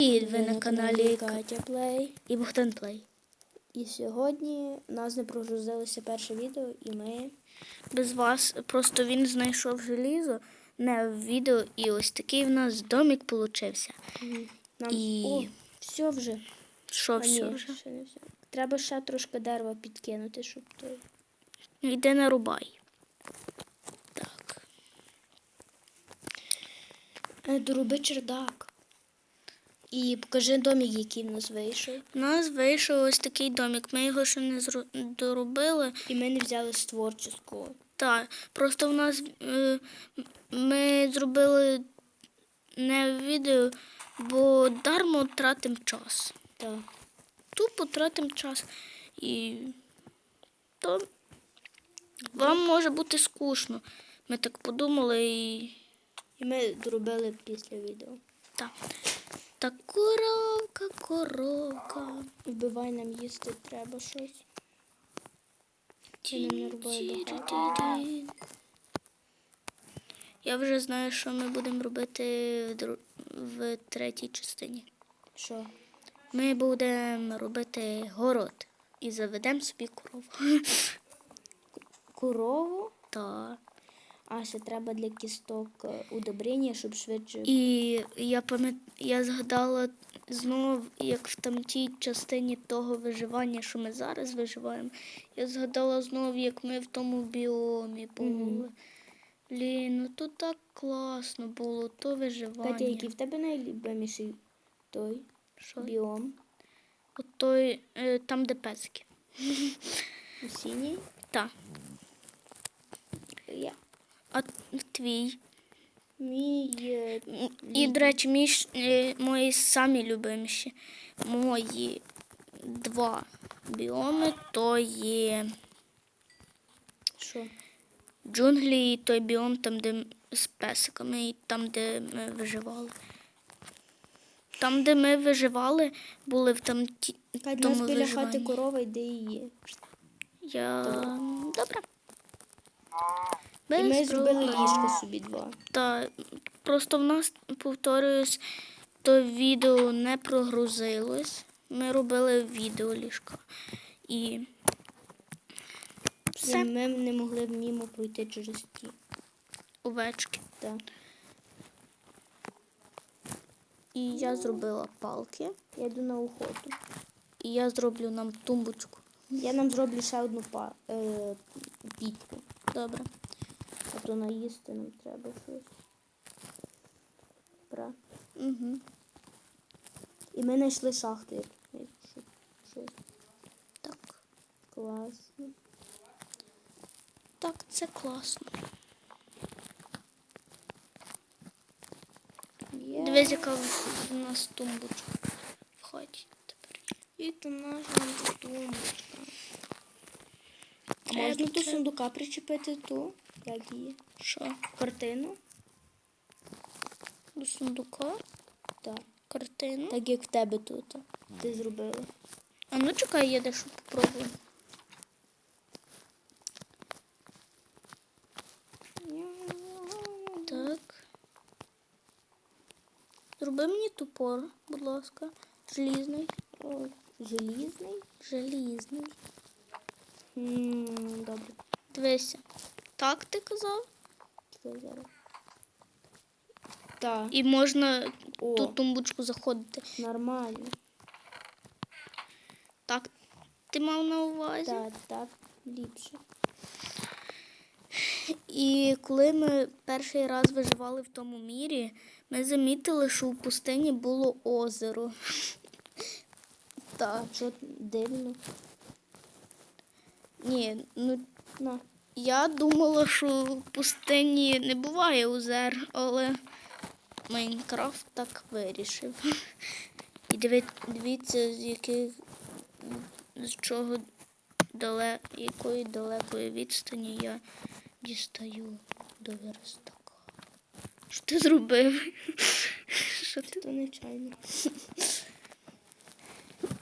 І ви на каналі Катя Плей. і Богдан Плей. І сьогодні у нас не прогрузилося перше відео, і ми. Без вас просто він знайшов желізо не в відео, і ось такий в нас домик получився. Нам... І- О, все вже. Що все ні, вже? ще не все. Треба ще трошки дерева підкинути, щоб той. Йде нарубай. Так. Е, Доруби чердак. І покажи домик, який в нас вийшов. У нас вийшов ось такий домик. Ми його ще не доробили. І ми не взяли з творчого. Так, просто в нас е, ми зробили не відео, бо дармо тратимо час. Так. Тупо тратимо час. І то вам може бути скучно. Ми так подумали і. І ми доробили після відео. Так. Та коровка, коровка. Вбивай нам їсти треба щось. Це нам не робили багато. Я вже знаю, що ми будемо робити в, дру- в третій частині. Що? Ми будемо робити город і заведемо собі корову. Корову. Та. А ще треба для кісток е, удобрення, щоб швидше. І я пам'ят... я згадала знову, як в там тій частині того виживання, що ми зараз виживаємо. Я згадала знову, як ми в тому біомі були. Блін, ну то так класно було, то виживання. Катя, який в тебе найлюбиміший той Що? біом? От той, е, там, де пески. Синій? Так. А твій. Мій. І, до речі, мій, е, мої самі любиміші. Мої два біоми то є Що? джунглі і той біом, там, де з песиками, і там, де ми виживали. Там, де ми виживали, були в там ті, тому нас біля хати корова йде її. Я... Добре. І ми зробили ліжко собі два. Та просто в нас, повторююсь, то відео не прогрузилось. Ми робили відео ліжка. І Все. Ми не могли б мімо пройти через ті. овечки. Так. І я зробила палки. Я йду на охоту. І я зроблю нам тумбочку. Я нам зроблю ще одну па... е... Добре. А то наїсти нам треба щось. Бра. Угу. І ми знайшли Щось Так. класно. Так, це класно. Є. Дивись, яка в нас тумбочка в хаті тепер. І то наша тумбочка. А можна до сундука причепити ту, як її? Що? Картину? До сундука? Так. Картину? Так як в тебе тут. Ти зробила. А ну чекай, я дещо попробую. Так. Зроби мені топор, будь ласка. Желізний. О, желізний? Желізний. М, Добре. Дивися. Так ти казав? Зараз. Так, І можна О. ту тумбочку заходити. нормально. Так, ти мав на увазі? Так, так, ліпше. І коли ми перший раз виживали в тому мірі, ми замітили, що в пустині було озеро. Так. Що дивно? Ні, ну На. Я думала, що в пустині не буває озер, але Майнкрафт так вирішив. І дивіться, з яких з чого дале, якої далекої відстані я дістаю до верстака. Що ти зробив? Що ти? То нечайно.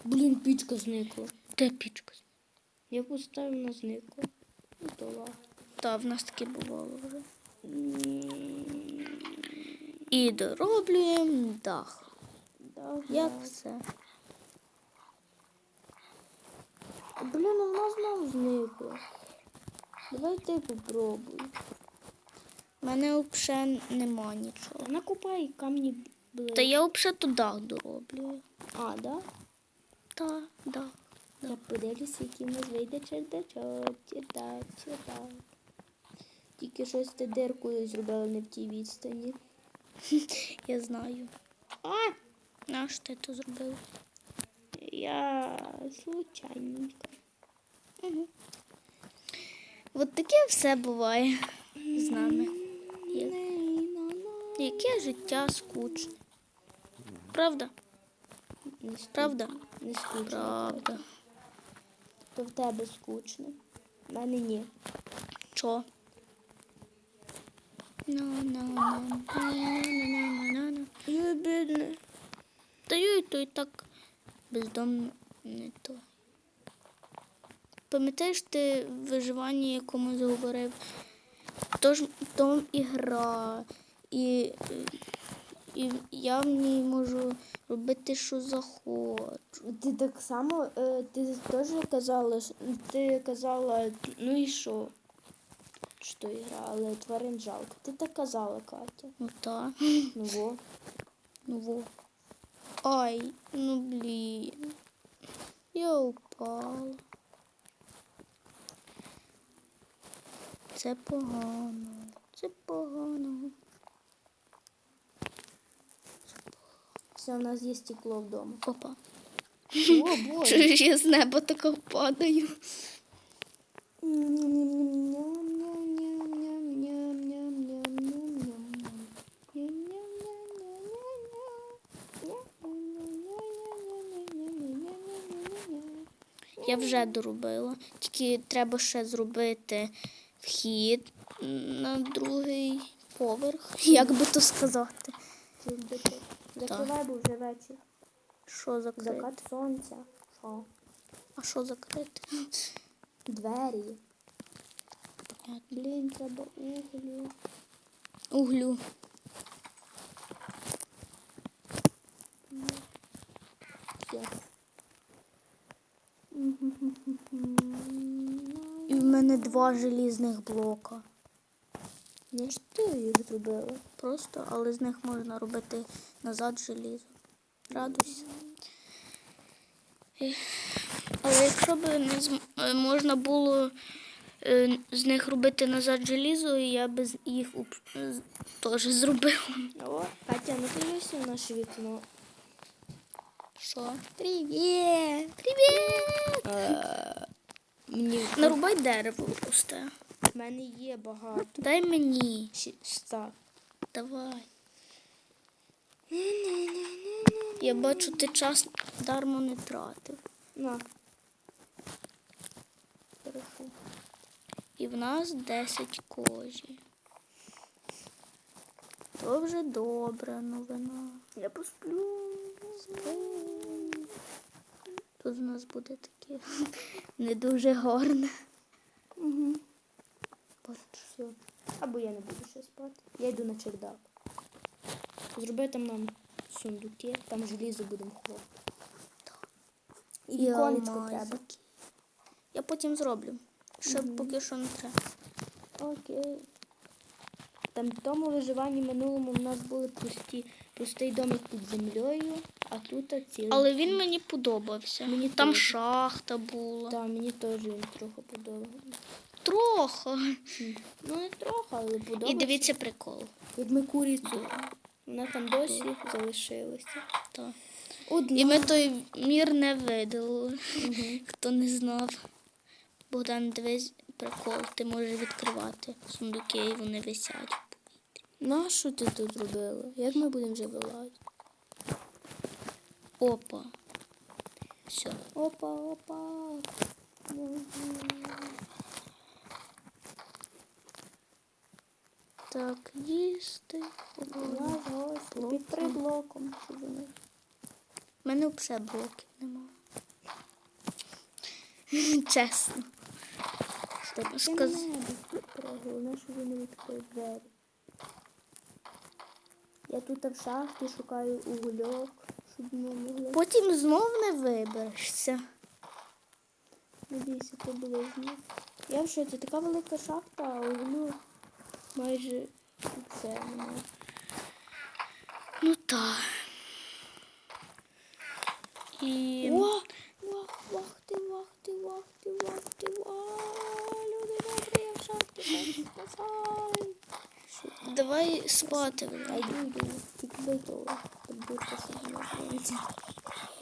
Блін, пічка зникла. Де пічка? Я поставив на зникла. Ну, то. Та в нас таке бувало вже. І дороблюємо дах. Да, Як все? Блін, у нас знов зникло. Давай ти попробуй. У мене взагалі нема нічого. Накупай камні ближче. Та я взагалі туди дороблю. А, да? Так, да. Я подивлюся, який у нас вийде чердачок. Чердак, чердак. Тільки щось ти диркою зробила не в тій відстані. Я знаю. А! Наш ти то зробив? Я случайненько. Угу. От таке все буває з нами. Яке життя скучне. Правда? Не. Правда? Не скучно. Правда. То в тебе скучно. В мене ні. Чо? Я бідна. Та й то і так бездомно не то. Пам'ятаєш ти в виживанні якомусь говорив? Тож то ігра, і, і я в ній можу робити, що захочу. Ти так само, е, ти теж казала, ти казала, ну і що? Що ігра, але тварин жалко. Ти так казала, Катя. Ну так. Ну во. Ну во. Ай, ну блін. Я упала. Це погано. Це погано. Все, у нас є стекло вдома. Опа. О, боже. Чуєш, я з неба така падаю. Я вже доробила. Тільки треба ще зробити вхід на другий поверх. Як би то сказати? Закривай, бо вже вечір. Що закрити? Закат сонця. Що? А що закрити? Двері. Блін, треба углю. Углю. І в мене два желізних блока. Ну ж ти їх зробила? Просто, але з них можна робити назад желізо. Радуйся. Але якщо б не зм- е, можна було е, з них робити назад желізо, я б їх уп- теж зробила. О, Катя, ну подивися в наше вікно. Що? Привіт! Привіт! Мені Нарубай дерево пусте. В мене є багато. Дай мені. Ще. Давай. Я бачу, ти час дармо не тратив. На. І в нас 10 кожі. То вже добра новина. Я посплю. Тут у нас буде таке не дуже гарне. Угу. Все. Або я не буду ще спати. Я йду на чердак. Зроби там нам сундуки, там желізо будемо ховати. І віконечко треба. Я потім зроблю. Ще поки що не треба. Окей. Там в тому виживанні минулому в нас були пусті, пустий домик під землею, а тут цілий. Але він мені подобався. Мені Там теж. шахта була. Так, мені теж він трохи подобався. Трохи. Ну не трохи, але подобався. І дивіться прикол. Як ми курицю. Вона там досі залишилася. Так. Одна. І ми той мір не видали, хто не знав. Богдан, дивись прикол, ти можеш відкривати сундуки, і вони висять. На що ти тут зробила? Як ми будемо вже вилазити? Опа. Все. Опа, опа. Так, їсти. У нас під приблоком. У мене взагалі блоків нема. Чесно. Головне, щоб вони відкрили двері. Я тут в шахті шукаю угольок, щоб ми могли. Потім знов не виберешся. Надіюся, це буде знов. Я в шоці, така велика шахта, а углю майже це. Ну так. І Вах, вах, вахти, вахти, вахти, вахти, вах. Люди добрі, я в шахті, спасай. давай спати вже. йду, тільки.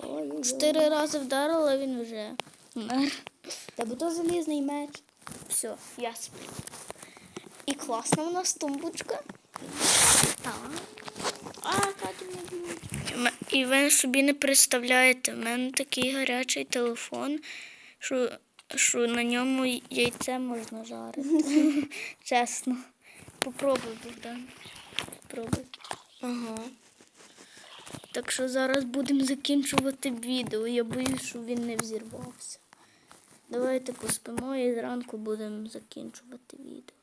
Ой-ой-ой. Чотири рази вдарила, він вже. Та бо то желізний меч. Все, я сплю. І класна у нас тумбочка. Так. А, Катю не б'ють. І ви собі не представляєте, в мене такий гарячий телефон, що, що на ньому яйце можна жарити. Чесно. Попробуй, Богдан. Попробуй. Ага. Так що зараз будемо закінчувати відео. Я боюсь, що він не взірвався. Давайте поспимо і зранку будемо закінчувати відео.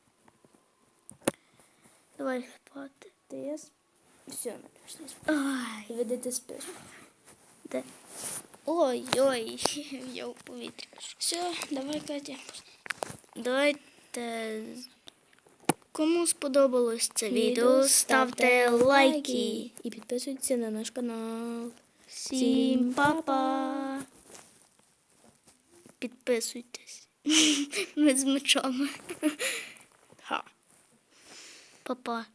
Давай спати. Ти я сп... Все, нарешті спав. Ай, І веди ти спиш. де? Ой-ой, я у повітрі. Все, давай, Катя. Давайте. Кому сподобалось це відео, ставте лайки. І підписуйтесь на наш канал. Всім па-па. Підписуйтесь. Ми з мечами. Ха. Па-па.